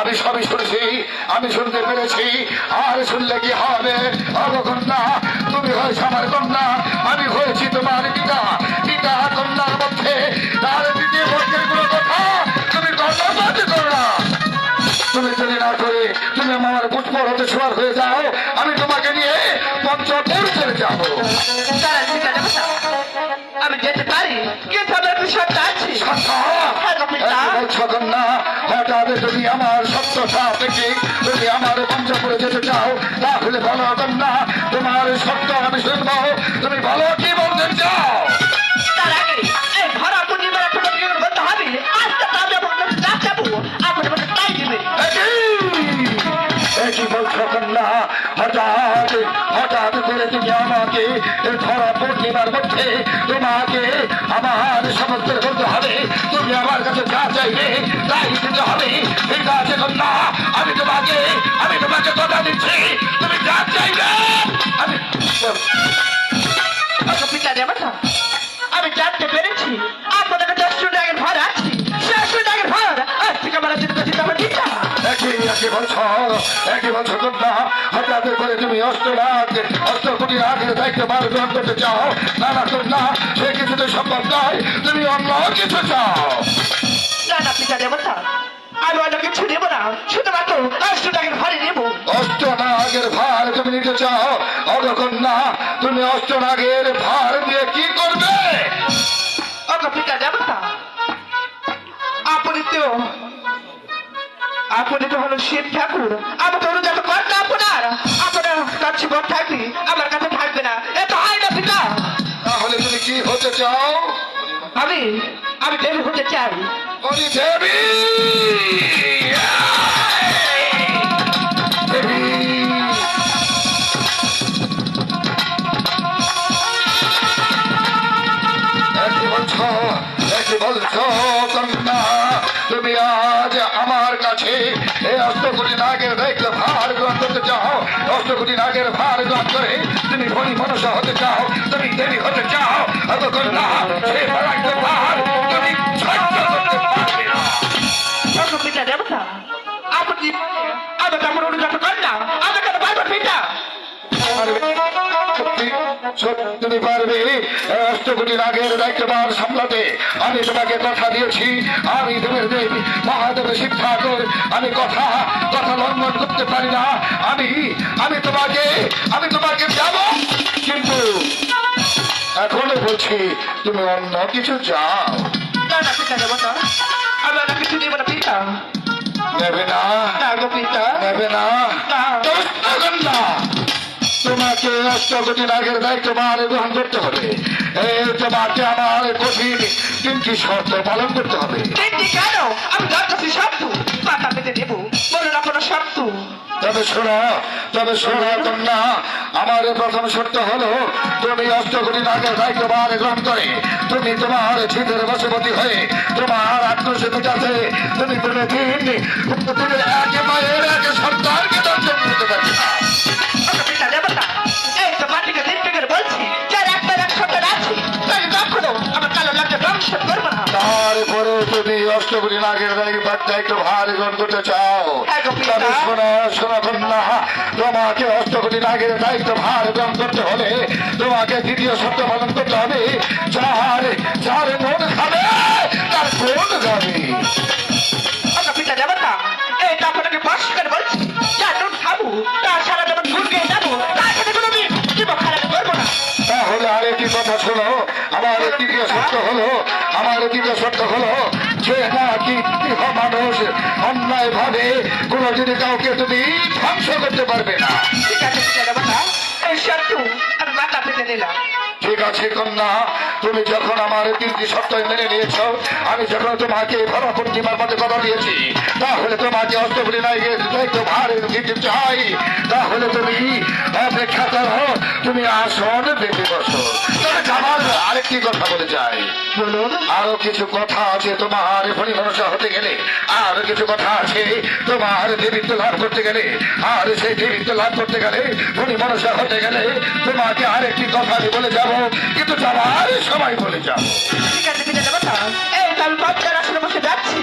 আমি সবই শুনেছি, আমি শুনতে পেরেছি, আর শুনলে কি হবে? অবকন্যা তুমি হয়েছ আমার কন্যা, আমি হয়েছি তুমি আমার পুষ্পর হতে সবার হয়ে যাও আমি তোমাকে নিয়ে পঞ্চপুর চলে যাব। আমি যেতে পারি? কিন্তু আমার একটু সত্য। আছে না হঠাৎ তুমি আমার সত্যতা থেকে তুমি আমার পঞ্চপুরে যেতে চাও তাহলে ভালো হতাম না তোমার সত্য আমি শুনব। তুমি ভালো কি বলতে চাও? হঠাৎ হঠাৎ করে তুমি আমাকে ধরা পূর্ণিমার মধ্যে তোমাকে আমার করতে হবে। তুমি আমার কাছে যা চাইবে তাই দিতে হবে। ঠিক আছে না আমি তোমাকে আমি তোমাকে কথা দিচ্ছি। তুমি যা চাইবে, আমি একই একই বছর একই বছর কন্যা হঠাৎ করে তুমি অষ্টলাখ অষ্ট কোটি আগের দায়িত্ব বার গ্রহণ করতে চাও। না না কন্যা সে কিছুতে সম্ভব তুমি অন্য কিছু চাও। না না, পিতা দেবতা, আমি অন্য কিছু নেব না। আপনি তো হলো শিব ঠাকুর। আমি তো অনুযায়ী কর্তা আপনার। আপনার কাছে বর থাকবি আমার কাছে থাকবে না। এ তো হয় না পিতা। তাহলে তুমি কি হতে চাও? আমি আমি দেবী হতে চাই। দেবী! কাছে এই অষ্টকোটি নাগের দায়িত্ব ভার গ্রহণ করতে চাও। অষ্টকোটি নাগের ভার গ্রহণ করে তুমি ধনী মানুষ হতে চাও। তুমি দেবী হতে চাও। অত কন্যা সেই ভারাক্ত ভার তুমি না। দেবতা আপনি তো আমার অনুযায়ী করেন না। আমি কেন পারব পিতা তুমি পারবে। অষ্টকোটি নাগের দায়িত্বভার সামলাতে। আমি তোমাকে কথা দিয়েছি। আমি দেবের দেব। মহাদেবের শিব ঠাকুর আমি কথা কথা লঙ্ঘন করতে পারি না। আমি আমি তোমাকে আমি তোমাকে যাব কিন্তু এখনও বলছি তুমি অন্য কিছু যাও আমি অন্য কিছু নেব না পিতা। নেবে না। না নেবে না। না। না তোমাকে অষ্টকোটি নাগের দায়িত্ব মান গ্রহণ করতে হবে। এই তোমাকে আমার কঠিন তিনটি শর্ত পালন করতে হবে। কেন? আমি কাছে শব্দ মাথা পেতে দেব। বলুন আপনার শব্দ তবে শোনো তবে শোনো কন্যা আমার প্রথম শর্ত হলো তুমি অষ্টকোটি নাগের দায়িত্ব মান গ্রহণ করে তুমি তোমার ছিদের বশবতী হয়ে তোমার আত্মসে মেটাতে তুমি কোনো দিন তুমি এক মায়ের এক অষ্টপুরী নাগের দায়িত্ব ভার গ্রহণ করতে চাও। হ্যাঁ পিতা। তবে শোনো শোনো কন্যা তোমাকে অষ্টপুরী নাগের দায়িত্ব ভার গ্রহণ করতে হলে তোমাকে দ্বিতীয় সত্য পালন করতে হবে। যার যার মন খাবে তার কোন পিতা দেবতা বলছি যা নুন খাব তা সারা যেমন গুণ গিয়ে যাব তার সাথে কোনোদিন জীবন খারাপ করব না। তাহলে আরেকটি কথা শোনো আমার তৃতীয় সত্য হলো আমার তৃতীয় সত্য হলো মানুষ অন্যায় ভাবে কোনোদিন কাউকে তুমি ধ্বংস করতে পারবে না। ঠিক আছে ঠিক আছে কন্যা তুমি যখন আমার তিনটি সত্য মেনে নিয়েছ আমি যখন তোমাকে ভরা পূর্ণিমার মধ্যে কথা দিয়েছি তাহলে তোমাকে দায়িত্ব ভার দিতে চাই। তাহলে তুমি অপেক্ষা করো তুমি আসন বেঁধে বসো। আরেকটি কথা বলে যাই আরও কিছু কথা আছে তোমার পরিভাষা হতে গেলে। আরও কিছু কথা আছে তোমার দেবীত্ব লাভ করতে গেলে। আর সেই দেবীত্ব লাভ করতে গেলে মনসা হতে গেলে তোমাকে আর একটি কথা আমি বলে যাব। কিন্তু যাবার সবাই বলে যাব ঠিক আছে ঠিক আছে কথা। এই তাহলে আমি আসলে আসনে বসে যাচ্ছি।